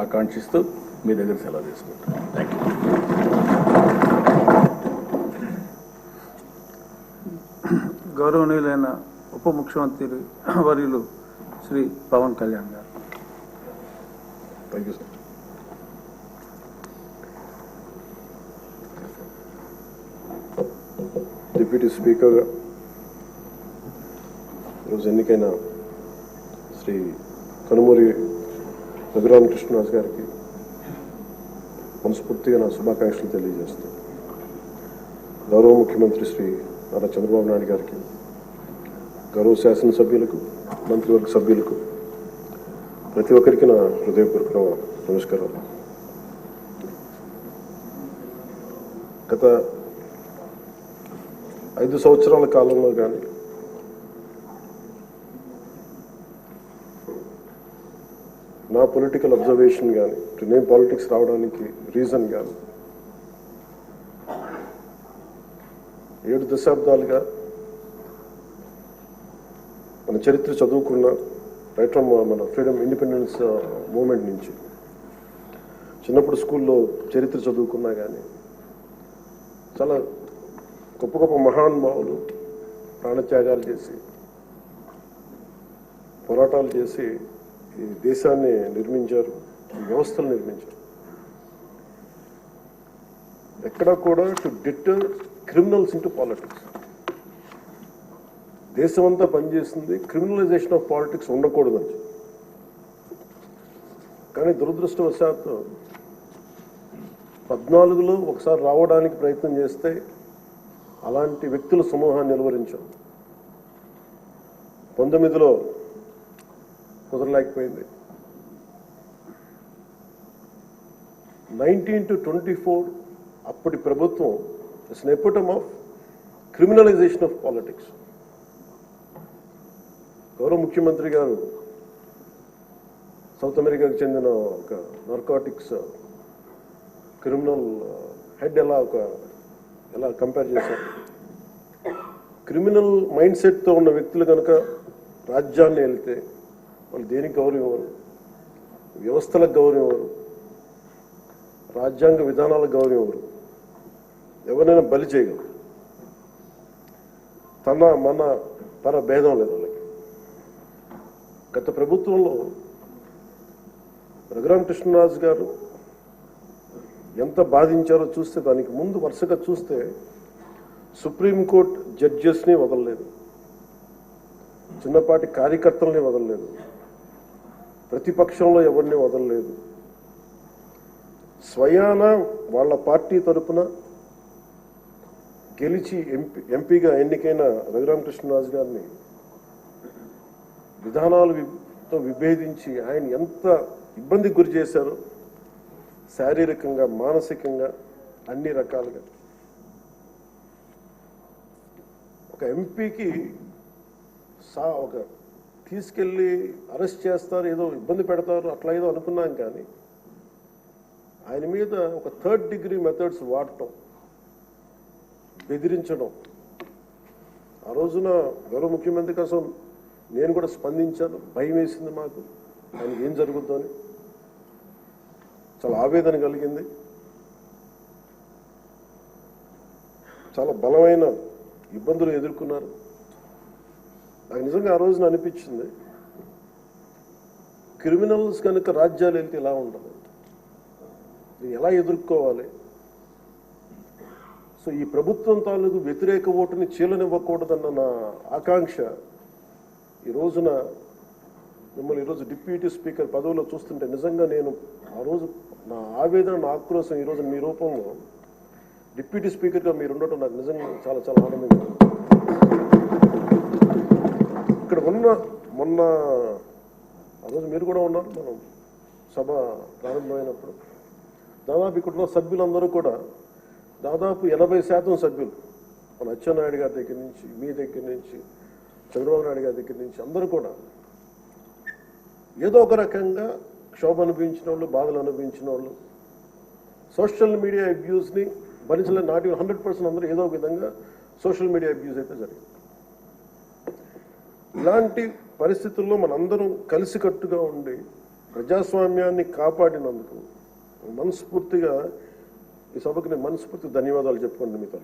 ఆకాంక్షిస్తూ మీ దగ్గర సెలవు తీసుకుంటాను థ్యాంక్ యూ గౌరవనీయులైన ఉప ముఖ్యమంత్రి వర్యులు Shri Pawan Kalyan garu. Thank you sir deputy speaker ఈరోజు ఎన్నికైన శ్రీ కనుమూరి రఘురామకృష్ణరాజు గారికి మనస్ఫూర్తిగా నా శుభాకాంక్షలు తెలియజేస్తాను గౌరవ ముఖ్యమంత్రి శ్రీ నారా చంద్రబాబు నాయుడు గారికి గౌరవ శాసనసభ్యులకు మంత్రివర్గ సభ్యులకు ప్రతి ఒక్కరికి నా హృదయపూర్వక నమస్కారం గత ఐదు సంవత్సరాల కాలంలో కానీ నా పొలిటికల్ అబ్జర్వేషన్ కానీ నేను పాలిటిక్స్ రావడానికి రీజన్ కానీ ఏడు దశాబ్దాలుగా మన చరిత్ర చదువుకున్న రైట్ ఫ్రమ్ uh, మన ఫ్రీడమ్ ఇండిపెండెన్స్ మూమెంట్ నుంచి చిన్నప్పుడు స్కూల్లో చరిత్ర చదువుకున్నా కానీ చాలా గొప్ప గొప్ప మహానుభావులు ప్రాణత్యాగాలు చేసి పోరాటాలు చేసి ఈ దేశాన్ని నిర్మించారు ఈ వ్యవస్థలు నిర్మించారు. ఎక్కడ కూడా to deter criminals into politics దేశం అంతా పనిచేస్తుంది క్రిమినలైజేషన్ ఆఫ్ పాలిటిక్స్ ఉండకూడదని. కానీ దురదృష్టవశాత్తు పద్నాలుగులో ఒకసారి రావడానికి ప్రయత్నం చేస్తే అలాంటి వ్యక్తుల సమూహాన్ని నిలువరించాం. పంతొమ్మిదిలో కుదరలేకపోయింది. నైన్టీన్ టు ట్వంటీ ఫోర్ అప్పటి ప్రభుత్వం it's an epitome of criminalisation of politics గౌరవ ముఖ్యమంత్రి గారు సౌత్ అమెరికాకు చెందిన ఒక నార్కాటిక్స్ క్రిమినల్ హెడ్ ఎలా ఒక ఎలా కంపేర్ చేశారు? క్రిమినల్ మైండ్ సెట్తో ఉన్న వ్యక్తులు కనుక రాజ్యాన్ని వెళ్తే వాళ్ళు దేనికి గౌరవం ఇవ్వరు? వ్యవస్థలకు గౌరవం ఇవ్వరు. రాజ్యాంగ విధానాలకు గౌరవం ఇవ్వరు. ఎవరైనా బలి చేయగలరు. తన మన తన భేదం లేదు వాళ్ళకి. గత ప్రభుత్వంలో రఘురామకృష్ణరాజు గారు ఎంత బాధించారో చూస్తే దానికి ముందు వరుసగా చూస్తే సుప్రీంకోర్టు జడ్జెస్ని వదలలేదు. చిన్నపాటి కార్యకర్తల్ని వదలలేదు. ప్రతిపక్షంలో ఎవరిని వదలలేదు. స్వయాన వాళ్ళ పార్టీ తరపున గెలిచి ఎంపీ ఎంపీగా ఎన్నికైన రఘురామకృష్ణరాజు గారిని విధానాలు విభేదించి ఆయన ఎంత ఇబ్బందికి గురి చేశారో శారీరకంగా మానసికంగా అన్ని రకాలుగా. ఒక ఎంపీకి సా ఒక తీసుకెళ్ళి అరెస్ట్ చేస్తారు ఏదో ఇబ్బంది పెడతారు అట్లా ఏదో అనుకున్నాం కానీ ఆయన మీద ఒక థర్డ్ డిగ్రీ మెథడ్స్ వాడటం బెదిరించడం. ఆ రోజున గౌరవ ముఖ్యమంత్రి కోసం నేను కూడా స్పందించాను. భయం వేసింది మాకు. ఆయన ఏం జరుగుద్దని చాలా ఆవేదన కలిగింది. చాలా బలమైన ఇబ్బందులు ఎదుర్కొన్నారు. నాకు నిజంగా ఆ రోజున అనిపించింది. క్రిమినల్స్ కనుక రాజ్యాలు వెళ్తే ఎలా ఉండదు ఎలా ఎదుర్కోవాలి? సో ఈ ప్రభుత్వం తాలూకు వ్యతిరేక ఓటుని చీలనివ్వకూడదన్న నా ఆకాంక్ష ఈ రోజున మిమ్మల్ని ఈరోజు డిప్యూటీ స్పీకర్ పదవిలో చూస్తుంటే నిజంగా నేను ఆ రోజు నా ఆవేదన నా ఆక్రోశం ఈ మీ రూపంలో డిప్యూటీ స్పీకర్గా మీరు ఉండటం నాకు నిజంగా చాలా చాలా ఆనందంగా ఉంది. ఇక్కడ ఉన్న మొన్న ఆ రోజు మీరు కూడా ఉన్నారు మనం సభ ప్రారంభమైనప్పుడు. దాదాపు ఇక్కడ ఉన్న సభ్యులందరూ కూడా దాదాపు ఎనభై శాతం సభ్యులు మన అచ్చెన్నాయుడు గారి దగ్గర నుంచి మీ దగ్గర నుంచి చంద్రబాబు నాయుడు గారి దగ్గర నుంచి అందరూ కూడా ఏదో ఒక రకంగా క్షోభ అనుభవించిన వాళ్ళు బాధలు అనుభవించిన వాళ్ళు సోషల్ మీడియా అబ్యూస్ని భరించలేని నాటి హండ్రెడ్ పర్సెంట్ అందరూ ఏదో ఒక విధంగా సోషల్ మీడియా అబ్యూస్ అయితే జరిగింది. ఇలాంటి పరిస్థితుల్లో మనందరం కలిసికట్టుగా ఉండి ప్రజాస్వామ్యాన్ని కాపాడినందుకు మనస్ఫూర్తిగా ఈ సభకు నేను మనస్ఫూర్తి ధన్యవాదాలు చెప్పుకోండి మీతో.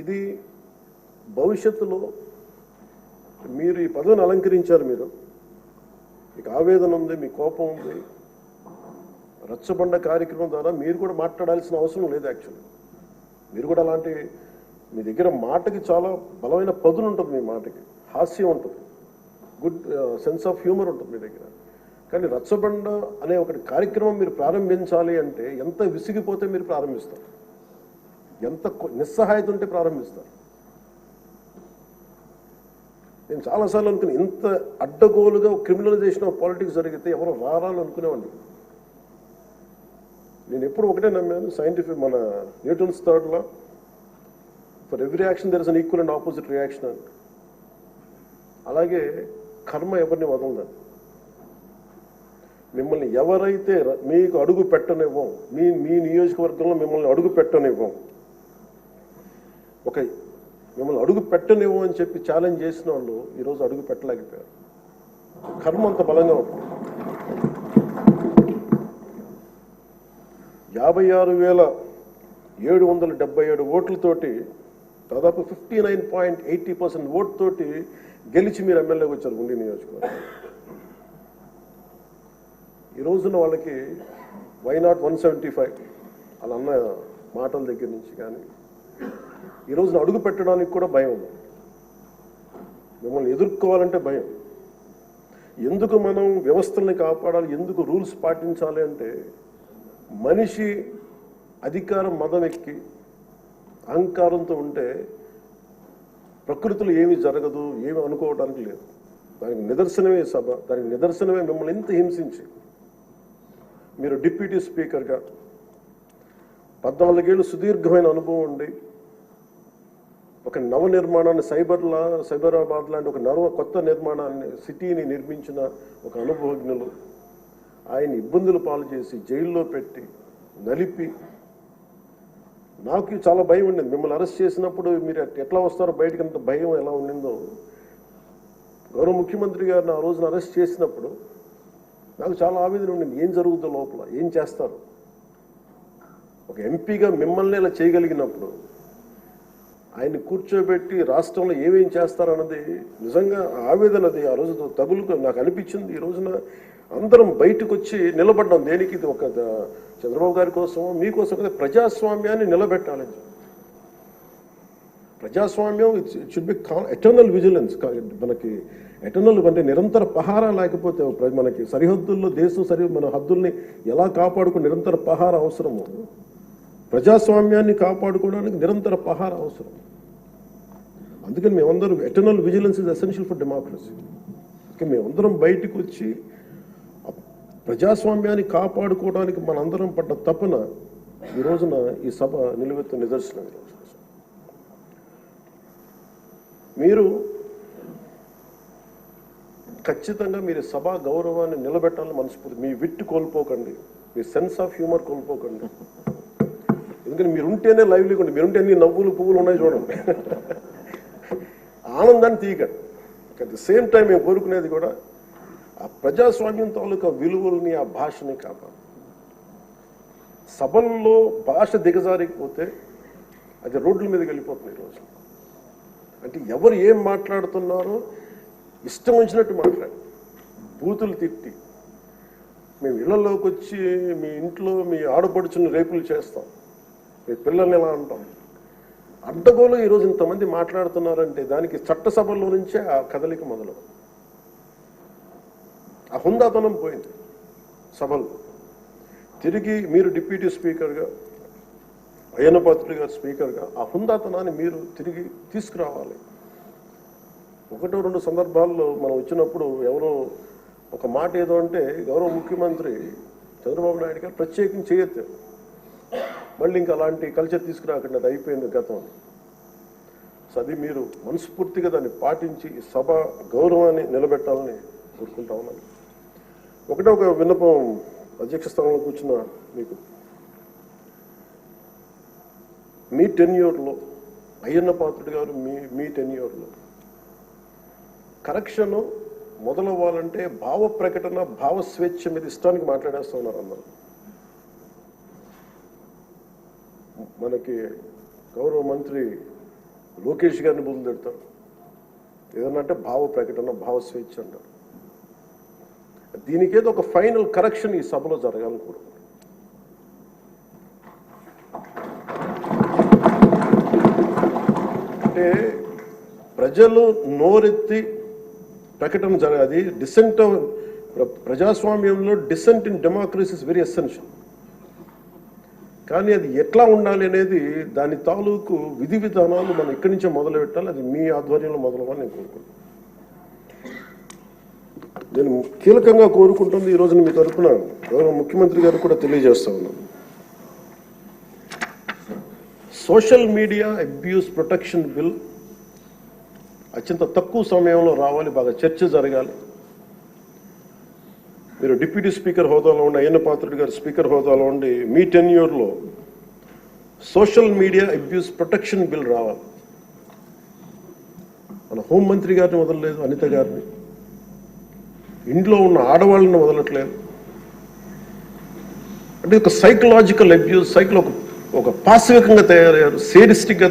ఇది భవిష్యత్తులో మీరు ఈ పదవిని అలంకరించారు మీరు. మీకు ఆవేదన ఉంది మీ కోపం ఉంది. రచ్చబండ కార్యక్రమం ద్వారా మీరు కూడా మాట్లాడాల్సిన అవసరం లేదు యాక్చువల్లీ మీరు కూడా అలాంటి మీ దగ్గర మాటకి చాలా బలమైన పదును ఉంటుంది మీ మాటకి. హాస్యం ఉంటుంది. గుడ్ సెన్స్ ఆఫ్ హ్యూమర్ ఉంటుంది మీ దగ్గర. కానీ రచ్చబండ అనే ఒకటి కార్యక్రమం మీరు ప్రారంభించాలి అంటే ఎంత విసిగిపోతే మీరు ప్రారంభిస్తారు. ఎంత కొ- నిస్సహాయత ఉంటే ప్రారంభిస్తారు. నేను చాలాసార్లు అనుకుని ఇంత అడ్డగోలుగా క్రిమినలైజేషన్ ఆఫ్ పాలిటిక్స్ జరిగితే ఎవరు రారాలు అనుకునేవాడిని. నేను ఎప్పుడు ఒకటే నమ్మాను సైంటిఫిక్ మన Newton's థర్డ్లో for every action there is an equal and opposite reaction అని అలాగే కర్మ ఎవరిని వదలదండి మిమ్మల్ని ఎవరైతే మీకు అడుగు పెట్టనివ్వం మీ మీ నియోజకవర్గంలో మిమ్మల్ని అడుగు పెట్టనివ్వం. ఒక మిమ్మల్ని అడుగు పెట్టనివ్వం అని చెప్పి ఛాలెంజ్ చేసిన వాళ్ళు ఈరోజు అడుగు పెట్టలేకపోయారు. కర్మ అంత బలంగా ఉంటుంది యాభై ఆరు వేల ఏడు వందల డెబ్బై ఏడు ఓట్లతోటి దాదాపు fifty nine point eighty percent ఓట్తోటి గెలిచి మీరు ఎమ్మెల్యేకి వచ్చారు గుండీ నియోజకవర్గం ఈ రోజున వాళ్ళకి why not one seventy five అలా అన్న మాటల దగ్గర నుంచి కానీ ఈ రోజున అడుగు పెట్టడానికి కూడా భయం ఉంది. మిమ్మల్ని ఎదుర్కోవాలంటే భయం. ఎందుకు మనం వ్యవస్థల్ని కాపాడాలి? ఎందుకు రూల్స్ పాటించాలి అంటే మనిషి అధికారం మదం ఎక్కి అహంకారంతో ఉంటే ప్రకృతిలో ఏమి జరగదు ఏమి అనుకోవడానికి లేదు. దానికి నిదర్శనమే సభ దానికి నిదర్శనమే మిమ్మల్ని ఎంత హింసించి. మీరు డిప్యూటీ స్పీకర్గా పద్నాలుగేళ్ళు సుదీర్ఘమైన అనుభవం ఉండి ఒక నవ నిర్మాణాన్ని సైబర్లా సైబరాబాద్ లాంటి ఒక నవ కొత్త నిర్మాణాన్ని సిటీని నిర్మించిన ఒక అనుభవజ్ఞులు ఆయన ఇబ్బందులు పాలు చేసి జైల్లో పెట్టి నలిపి నాకు చాలా భయం ఉండింది. మిమ్మల్ని అరెస్ట్ చేసినప్పుడు మీరు ఎట్లా వస్తారో బయటకు అంత భయం ఎలా ఉండిందో. గౌరవ ముఖ్యమంత్రి గారిని ఆ రోజున అరెస్ట్ చేసినప్పుడు నాకు చాలా ఆవేదన ఉండింది. ఏం జరుగుతుందో లోపల? ఏం చేస్తారు? ఒక ఎంపీగా మిమ్మల్ని ఇలా చేయగలిగినప్పుడు ఆయన్ని కూర్చోబెట్టి రాష్ట్రంలో ఏమేం చేస్తారన్నది నిజంగా ఆవేదన అది ఆ రోజు తగులుకు నాకు అనిపించింది. ఈ రోజున అందరం బయటకు వచ్చి నిలబడ్డాం. దేనికి? ఇది ఒక చంద్రబాబు గారి కోసం మీకోసం కదా ప్రజాస్వామ్యాన్ని నిలబెట్టాలని ప్రజాస్వామ్యం it should be eternal vigilance మనకి ఎటర్నల్ అంటే నిరంతర పహారా లేకపోతే మనకి సరిహద్దుల్లో దేశం సరి మన హద్దుల్ని ఎలా కాపాడుకుని నిరంతర పహార అవసరము? ప్రజాస్వామ్యాన్ని కాపాడుకోవడానికి నిరంతర పహార అవసరం. అందుకని మేమందరం eternal vigilance is essential for democracy మేమందరం బయటకు వచ్చి ప్రజాస్వామ్యాన్ని కాపాడుకోవడానికి మనందరం పడ్డ తపన ఈ రోజున ఈ సభ నిలువెత్తు నిదర్శనం. మీరు ఖచ్చితంగా మీరు సభా గౌరవాన్ని నిలబెట్టాలని మనస్ఫూర్తి మీ విట్టు కోల్పోకండి. మీ సెన్స్ ఆఫ్ హ్యూమర్ కోల్పోకండి. ఎందుకంటే మీరు ఉంటేనే లైవ్లీగా ఉండి మీరు ఉంటే అన్ని నవ్వులు పువ్వులు ఉన్నాయి చూడండి. ఆనందాన్ని తీయకండి. అట్ ది సేమ్ టైం మేము కోరుకునేది కూడా ఆ ప్రజాస్వామ్యం తాలూకా విలువల్ని ఆ భాషని కాపాడు. సభల్లో భాష దిగజారిపోతే అది రోడ్ల మీదకి వెళ్ళిపోతుంది ఈరోజు. అంటే ఎవరు ఏం మాట్లాడుతున్నారో ఇష్టం వచ్చినట్టు మాట్లాడు. బూతులు తిట్టి. మేము ఇళ్ళలోకి వచ్చి మీ ఇంట్లో మీ ఆడపడుచుని రేపులు చేస్తాం. మీ పిల్లల్ని ఎలా అంటాం? అడ్డగోలు ఈరోజు ఇంతమంది మాట్లాడుతున్నారంటే దానికి చట్టసభల్లో నుంచే ఆ కదలిక మొదలవు ఆ హుందాతనం పోయింది సభలో. తిరిగి మీరు డిప్యూటీ స్పీకర్గా అయ్యన్నపాత్రుడు గారు స్పీకర్గా ఆ హుందాతనాన్ని మీరు తిరిగి తీసుకురావాలి. ఒకటో రెండు సందర్భాల్లో మనం వచ్చినప్పుడు ఎవరో ఒక మాట ఏదో అంటే గౌరవ ముఖ్యమంత్రి చంద్రబాబు నాయుడు గారు ప్రత్యేకించి చేయొద్దు. మళ్ళీ ఇంకా అలాంటి కల్చర్ తీసుకురాకుండా అది అయిపోయింది గతం సో అది మీరు మనస్ఫూర్తిగా దాన్ని పాటించి సభ గౌరవాన్ని నిలబెట్టాలని కోరుకుంటా ఉన్నాను. ఒకటే ఒక విన్నపం అధ్యక్ష స్థానంలో కూర్చున్న మీకు. మీ టెన్యూర్లో అయ్యన్న పాత్రుడు గారు మీ మీ టెన్యూర్లో కరెక్షన్ మొదలవ్వాలంటే భావ ప్రకటన భావ స్వేచ్ఛ మీద ఇష్టానికి మాట్లాడేస్తూ ఉన్నారు అందరూ. మనకి గౌరవ మంత్రి లోకేష్ గారిని బుద్ధి పెడతారు ఏదన్నా అంటే భావ ప్రకటన భావ స్వేచ్ఛ అంటారు. దీనికేదో ఒక ఫైనల్ కరెక్షన్ ఈ సభలో జరగాలని కోరుకుంటున్నాను అంటే ప్రజలు నోరెత్తి ప్రకటన జరగాలి. డిసెంట్ ప్రజాస్వామ్యంలో dissent in democracy is very essential కానీ అది ఎట్లా ఉండాలి అనేది దాని తాలూకు విధి విధానాలు మనం ఇక్కడి నుంచే మొదలు పెట్టాలి అది మీ ఆధ్వర్యంలో మొదలవ్వాలి నేను కోరుకుంటున్నాను. నేను కీలకంగా కోరుకుంటుంది ఈ రోజున మీ తరఫున గౌరవ ముఖ్యమంత్రి గారు కూడా తెలియజేస్తా ఉన్నాను. Social media abuse protection bill అత్యంత తక్కువ సమయంలో రావాలి బాగా చర్చ జరగాలి. మీరు డిప్యూటీ స్పీకర్ హోదాలో ఉండి అయ్యన్న పాత్రుడు గారు స్పీకర్ హోదాలో ఉండి మీ టెన్యూర్లో social media abuse protection bill రావాలి. మన హోంమంత్రి గారిని వదలలేదు అనిత గారిని. ఇంట్లో ఉన్న ఆడవాళ్ళని వదలట్లేదు. అంటే ఒక సైకలాజికల్ అబ్యూస్ సైకిల్ ఒక ఒక పాశవికంగా తయారయ్యారు సేడిస్టిక్గా